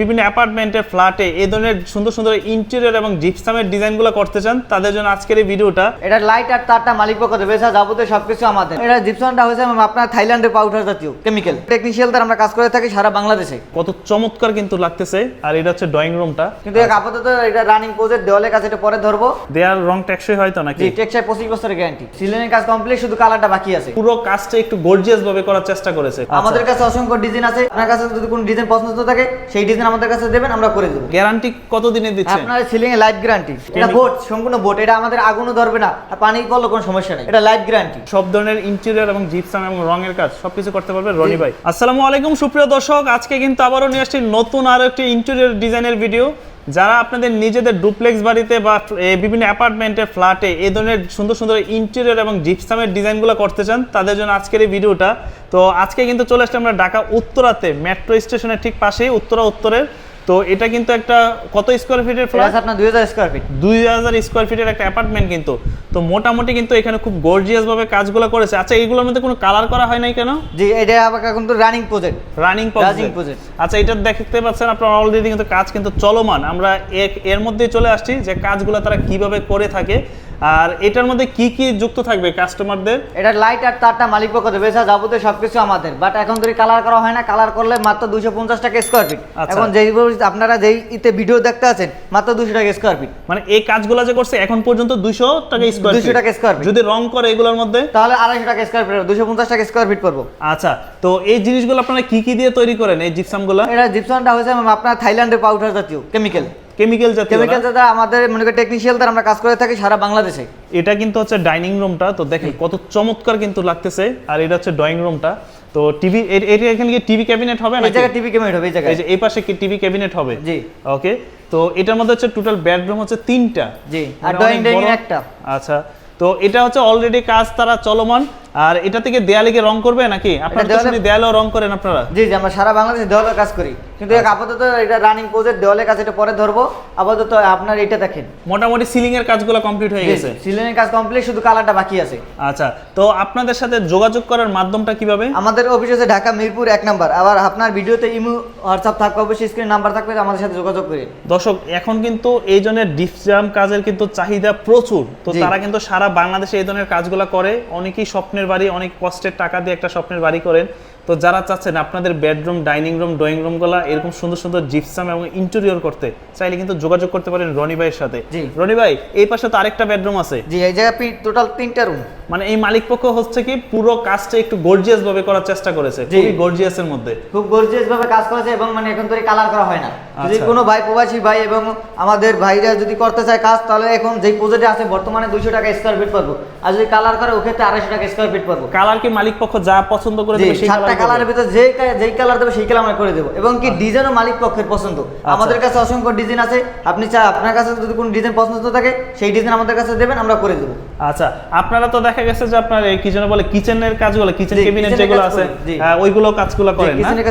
বিভিন্ন অ্যাপার্টমেন্টে ফ্ল্যাটে এই ধরনের সুন্দর সুন্দর ইন্টেরিয়র এবং জিপসামের ডিজাইনগুলো করতে চান তাদের জন্য আজকের এই ভিডিওটা এটা লাইট আর তারটা মালিক পক্ষ দেবে যাবতীয় সবকিছু আমাদের। এটা জিপসনটা হয়েছে আপনার থাইল্যান্ডের পাউডার জাতীয় কেমিক্যাল টেকনিশিয়ালদের আমরা কাজ করে থাকি সারা বাংলাদেশে। কত চমৎকার কিন্তু লাগতেছে আর এটা হচ্ছে ড্রয়িং রুমটা কিন্তু আপাতত এটা রানিং প্রজেক্ট দেওয়ালের কাছে এটা পরে ধরবো। দেয়ার রং টেকসই হয়তো নাকি? জি টেক্সচার পঁচিশ বছরের গ্যারান্টি সিলিংয়ের কাজ কমপ্লিট শুধু কালারটা বাকি আছে। পুরো কাজটা একটু গর্জিয়াস ভাবে করার চেষ্টা করেছে। আমাদের কাছে অসংখ্য ডিজাইন আছে। আপনার কাছে যদি কোনো ডিজাইন পছন্দ থাকে সেই ডিজাইন আমাদের কাছে দেবেন আমরা করে দেবো। গ্যারান্টি কত দিনে দিচ্ছেন? আপনার সিলিং এ লাইফ গ্যারান্টি এটা বোট সম্পূর্ণ বোট এটা আমাদের আগুনও ধরবে না। আর পানি পড়লে কোনো সমস্যা নেই। এটা লাইফ গ্যারান্টি সব ধরনের ইন্টেরিয়র এবং জিপসাম এবং রঙের কাজ সবকিছু করতে পারবে রনি ভাই। আসসালামু আলাইকুম সুপ্রিয় দর্শক। আজকে কিন্তু আবারও নিয়ে আসছি নতুন আরও একটি ইন্টেরিয়র ডিজাইনের ভিডিও যারা আপনাদের নিজেদের ডুপ্লেক্স বাড়িতে বা বিভিন্ন অ্যাপার্টমেন্টে, ফ্ল্যাটে এ ধরনের সুন্দর সুন্দর ইন্টেরিয়র এবং জিপসামের ডিজাইনগুলো করতে চান, তাদের জন্য আজকের এই ভিডিওটা। তো আজকে কিন্তু চলে আসছে আমরা ঢাকা উত্তরাতে মেট্রো স্টেশনের ঠিক পাশেই উত্তরা উত্তরের তো এটা কিন্তু একটা কত স্কোয়ার ফিটের ফ্ল্যাট আপনার দুই হাজার স্কোয়ার ফিট দুই হাজার স্কোয়ার ফিটের একটা অ্যাপার্টমেন্ট কিন্তু। তো মোটামুটি কিন্তু এখানে খুব গর্জিয়াস ভাবে কাজগুলো করেছে। আচ্ছা এইগুলোর মধ্যে কোনো কালার করা হয় নাই কেন? জি এটা আবার এখন তো রানিং প্রজেক্ট রানিং প্রজেক্ট আচ্ছা এটা দেখতে পাচ্ছেন আপনারা অলরেডি কিন্তু কাজ কিন্তু চলমান। আমরা এক- এর মধ্যেই চলে আসছি যে কাজগুলো তারা কীভাবে করে থাকে। আর এটার মধ্যে কি কি যুক্ত থাকবে কাস্টমারদের এটা লাইট আর তারটা মালিক পক্ষ দেবে এছাড়া যাবতীয় সবকিছু আমাদের। বাট এখন ধরে কালার করা হয় না কালার করলে মাত্র দুশো পঞ্চাশ টাকা স্কোয়ার ফিট আচ্ছা। এখন যেই আপনারা যেই ইতে ভিডিও দেখতে আছেন মাত্র দুশো টাকা স্কোয়ার ফিট মানে এই কাজগুলো যে করছে এখন পর্যন্ত দুইশো টাকা স্কোয়ার 200 টাকা square feet। যদি রং করে এগুলোর মধ্যে? তাহলে আড়াইশো টাকা স্কোয়ার ফিট দুশো পঞ্চাশ টাকা স্কোয়ার ফিট পড়ব আচ্ছা তো এই জিনিসগুলো আপনারা কি কি দিয়ে তৈরি করেন এই জিপসামগুলো এটা জিপসনটা হয়েছে আপনার থাইল্যান্ডের পাউডার জাতীয় কেমিক্যাল কেমিক্যাল জাতীয় কেমিক্যাল না? দ্বারা আমাদের মনে করি টেকনিশিয়াল দ্বারা আমরা কাজ করে থাকি সারা বাংলাদেশে। এটা কিন্তু হচ্ছে ডাইনিং রুমটা তো দেখেন কত চমৎকার কিন্তু লাগতেছে আর এটা হচ্ছে ড্রয়িং রুমটা তো টিভি এটা এখানে কি টিভি ক্যাবিনেট হবে এই নাকি? জায়গায় টিভি ক্যামেরা হবে এই এই জায়গায় এই পাশে কি টিভি ক্যাবিনেট হবে? জি। ওকে তো এটার মধ্যে হচ্ছে টোটাল বেডরুম হচ্ছে তিনটা। জি আর মানে ড্রয়িং অনেক ডাইনিং একটা। আচ্ছা তো এটা হচ্ছে অলরেডি কাজ তারা চলমান। আর এটা থেকে দেয়ালে কি রং করবে নাকি? আপনারা দেওয়ালে- রং করেন আপনারা? জি জি আমরা সারা বাংলাদেশে দেওয়ালের কাজ করি। কিন্তু এক আপাতত এটা রানিং প্রজেক্ট দেওয়ালের কাছে এটা পরে ধরবো। আপাতত আপনার এটা দেখেন। মোটামুটি সিলিং এর কাজগুলো কমপ্লিট হয়ে গেছে। সিলিং এর কাজ কমপ্লিট শুধু কালারটা বাকি আছে। আচ্ছা তো আপনাদের সাথে যোগাযোগ করার মাধ্যমটা কীভাবে? আমাদের অফিস আছে ঢাকা মিরপুর এক নাম্বার। আবার আপনার ভিডিওতে ইমো হোয়াটসঅ্যাপ থাকবে অবশ্যই স্ক্রিন নাম্বার থাকবে আমাদের সাথে যোগাযোগ করে। দর্শক এখন কিন্তু এই ধরনের ডিপজাম কাজের কিন্তু চাহিদা প্রচুর। তো তারা কিন্তু সারা বাংলাদেশে এই ধরনের কাজগুলো করে। অনেকেই স্বপ্নের বাড়ি অনেক কষ্টের টাকা দিয়ে একটা স্বপ্নের বাড়ি করেন। তো যারা চাচ্ছেন আপনাদের বেডরুম ডাইনিং রুম ড্রয়িং রুমগুলো এরকম সুন্দর সুন্দর জিপসাম এবং ইন্টেরিয়র করতে চাইলে কিন্তু যোগাযোগ করতে পারেন রনি ভাইয়ের সাথে। রনি ভাই এই পাশে তো আরেকটা বেডরুম আছে। জি এই জায়গায় টোটাল তিনটা রুম মানে এই মালিক পক্ষ হচ্ছে কি পুরো কাজটা একটু গর্জিয়াস ভাবে করার চেষ্টা করেছে। খুবই গর্জিয়াসের মধ্যে। খুব গর্জিয়াস ভাবে কাজ করেছে এবং মানে এখন ধরে কালার করা হয় না। যদি আচ্ছা। কোনো ভাই প্রবাসী ভাই এবং আমাদের ভাইরা যদি করতে চায় কাজ তাহলে এখন যেই প্রজেক্টে আছে বর্তমানে দুইশো টাকা স্কোয়ার ফিট পাবো। আর যদি কালার করে ওক্ষেত্রে আড়াইশো টাকা স্কোয়ার ফিট পাবো। কালার কি মালিক পক্ষ যা পছন্দ করে দেবে সেই সাতটা কালার কালারের ভিতরে যে যেই কালার দেবে সেই কালার আমরা করে দেবো। এবং কি ডিজাইনও মালিক পক্ষের পছন্দ। আচ্ছা। আমাদের কাছে অসংখ্য ডিজাইন আছে। আপনি চা আপনার কাছে যদি কোনো ডিজাইন পছন্দ থাকে সেই ডিজাইন আমাদের কাছে দেবেন আমরা করে দেবো। আচ্ছা আপনারা তো দেখা গেছে যে আপনার এই কি যেন বলে কিচেনের কাজগুলো কিচেন জি, কেবিনেট যেগুলো আছে করি। হ্যাঁ, ওইগুলো কাজগুলো করেন না। কিচেনের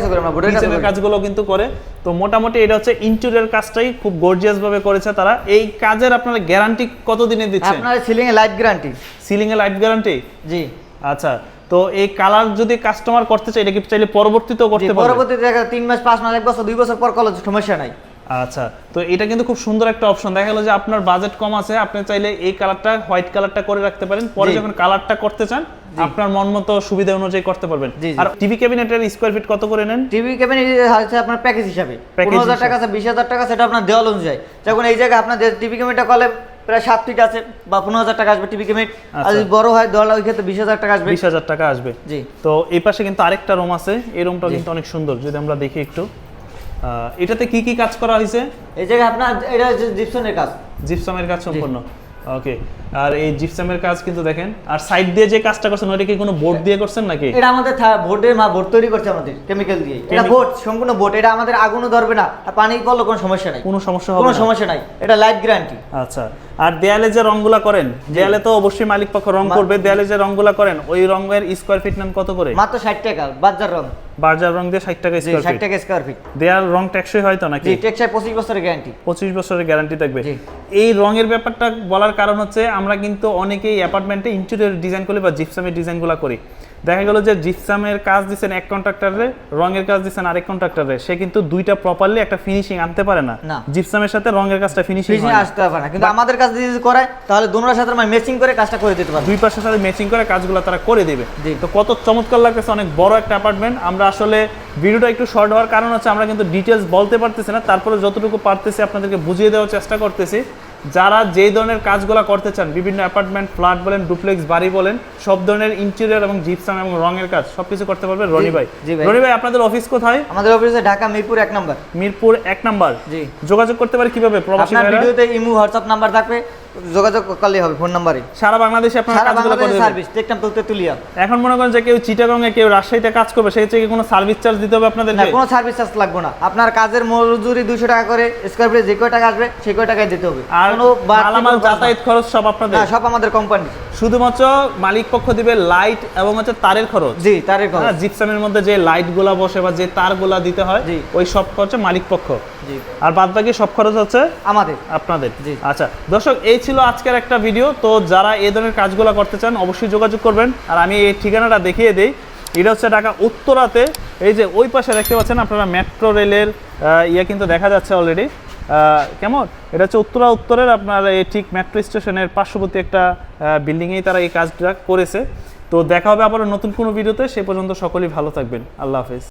করি। কাজগুলো কিন্তু করে। তো মোটামুটি এটা হচ্ছে ইন্টেরিয়র কাজটাই খুব গর্জিয়াস ভাবে করেছে তারা। এই কাজের আপনারা গ্যারান্টি কত দিনে দিচ্ছেন? আপনার সিলিং এ লাইট গ্যারান্টি সিলিং এ লাইট গ্যারান্টি জি। আচ্ছা তো এই কালার যদি কাস্টমার করতে চায় এটা কি চাইলে পরবর্তীতেও করতে পারবে? পরবর্তীতে দেখা যায় তিন মাস পাঁচ মাস এক বছর দুই বছর পর কলেজ সমস্যা নাই। আচ্ছা তো এটা কিন্তু খুব সুন্দর একটা অপশন দেখা গেলো যে আপনার বাজেট কম আছে আপনি চাইলে এই কালারটা হোয়াইট কালারটা করে রাখতে পারেন। পরে যখন কালারটা করতে চান আপনার মন মতো সুবিধা অনুযায়ী করতে পারবেন। আর টিভি ক্যাবিনেটের স্কোয়ার ফিট কত করে নেন? টিভি কেবিন হচ্ছে আপনার প্যাকেজ হিসাবে। পনেরো হাজার। টাকা আছে বিশ হাজার টাকা সেটা আপনার দেওয়াল অনুযায়ী। যখন এই জায়গায় আপনার টিভি কেবিনটা করলে প্রায় সাত ফিট আছে বা পনেরো হাজার টাকা আসবে টিভি কেবিন আর আচ্ছা। যদি বড় হয় দেওয়াল ওই ক্ষেত্রে বিশ হাজার টাকা আসবে। বিশ হাজার টাকা আসবে। জি। তো এই পাশে কিন্তু আরেকটা রুম আছে এই রুমটাও জি। কিন্তু অনেক সুন্দর যদি আমরা দেখি একটু। এটাতে কি কি কাজ করা হয়েছে? এই জায়গায় আপনার এটা হচ্ছে জিপসনের কাজ। জিপসামের কাজ সম্পূর্ণ? ওকে আর এই জিপসামের কাজ কিন্তু দেখেন আর সাইড দিয়ে যে কাজটা করছেন ওইটা কি কোনো বোর্ড দিয়ে করছেন নাকি? এটা আমাদের বোর্ডের মা বোর্ড তৈরি করছে আমাদের কেমিক্যাল দিয়ে। এটা বোর্ড সম্পূর্ণ বোর্ড এটা আমাদের আগুনও ধরবে না আর পানি পড়লে কোনো সমস্যা নাই। কোনো সমস্যা হবে কোনো সমস্যা নাই। এটা লাইফ গ্যারান্টি আচ্ছা। আর দেয়ালে যে রংগুলা করেন দেয়ালে তো অবশ্যই মালিক পক্ষ রং করবে দেয়ালে যে রংগুলা করেন ওই রঙের স্কোয়ার ফিট নেন কত করে? মাত্র ষাট টাকা বাজার রং। বাজার রং দিয়ে ষাট টাকা জি স্কোয়ার ফিট টাকা স্কোয়ার ফিট দেয়াল রং টেকসই হয়তো নাকি? জি টেক্সচার পঁচিশ বছরের গ্যারান্টি পঁচিশ বছরের গ্যারান্টি থাকবে। জি। এই রঙের ব্যাপারটা বলার কারণ হচ্ছে আমরা কিন্তু অনেকেই অ্যাপার্টমেন্টে ইন্টেরিয়র ডিজাইন করি বা জিপসামের ডিজাইনগুলো করি। দেখা গেল যে জিপসামের কাজ দিচ্ছেন এক কন্ট্রাক্টরে রঙের কাজ দিচ্ছেন আরেক কন্ট্রাক্টরে সে কিন্তু দুইটা প্রপারলি একটা ফিনিশিং আনতে পারে না। জিপসামের সাথে রঙের কাজটা ফিনিশিং আসতে পারে না। কিন্তু আমাদের কাজ যদি করায় তাহলে দুনোর সাথে আমরা ম্যাচিং করে কাজটা করে দিতে পারব। দুই পাশের সাথে ম্যাচিং করে কাজগুলো তারা করে দেবে। তো কত চমৎকার লাগতেছে অনেক বড় একটা অ্যাপার্টমেন্ট আমরা আসলে ভিডিওটা একটু শর্ট হওয়ার কারণ হচ্ছে আমরা কিন্তু ডিটেলস বলতে পারতেছি না। তারপরে যতটুকু পারতেছি আপনাদেরকে বুঝিয়ে দেওয়ার চেষ্টা করতেছি। যারা যেই ধরনের কাজগুলো করতে চান বিভিন্ন অ্যাপার্টমেন্ট ফ্ল্যাট বলেন ডুপ্লেক্স বাড়ি বলেন সব ধরনের ইন্টেরিয়র এবং জিপসাম এবং রঙের কাজ সবকিছু করতে পারবে রনি ভাই। রনি ভাই আপনাদের অফিস কোথায়? আমাদের অফিসে ঢাকা মিরপুর এক নাম্বার। মিরপুর এক নাম্বার। জি। যোগাযোগ করতে পারে কীভাবে? প্রবাসী? ভিডিওতে ইমু হোয়াটসঅ্যাপ নাম্বার থাকবে। যোগাযোগ করলেই হবে ফোন নাম্বারে। সারা বাংলাদেশে আপনারা সারা দেবেন। সার্ভিস দেখতাম তুলতে তুলিয়া। এখন মনে করেন যে কেউ চিটাগং এ কেউ রাজশাহীতে কাজ করবে সেই থেকে কোনো সার্ভিস চার্জ দিতে হবে আপনাদের না কোনো সার্ভিস চার্জ লাগবে না। আপনার কাজের মজুরি 200 টাকা করে স্কয়ার ফিটে যে কয় টাকা আসবে সেই কয় টাকায় দিতে হবে। আর মালামাল যাতায়াত খরচ সব আপনাদের? সব আমাদের কোম্পানি শুধুমাত্র মালিক পক্ষ দিবে লাইট এবং হচ্ছে তারের খরচ। জি তারের খরচ। হ্যাঁ জিপসামের মধ্যে যে লাইটগুলা বসে বা যে তারগুলা দিতে হয়। ওই সব হচ্ছে মালিক পক্ষ। জি। আর বাদ বাকি সব খরচ হচ্ছে আমাদের। আপনাদের। জি। আচ্ছা দর্শক এই ছিল আজকের একটা ভিডিও তো যারা এই ধরনের কাজগুলো করতে চান অবশ্যই যোগাযোগ করবেন। আর আমি এই ঠিকানাটা দেখিয়ে দিই। এটা হচ্ছে ঢাকা উত্তরাতে। এই যে ওই পাশে দেখতে পাচ্ছেন আপনারা মেট্রো রেলের ইয়ে কিন্তু দেখা যাচ্ছে অলরেডি কেমন? এটা হচ্ছে উত্তরা উত্তরের আপনার এই ঠিক মেট্রো স্টেশনের পার্শ্ববর্তী একটা বিল্ডিংয়েই তারা এই কাজটা করেছে। তো দেখা হবে আবার নতুন কোনো ভিডিওতে সে পর্যন্ত সকলেই ভালো থাকবেন। আল্লাহ হাফেজ।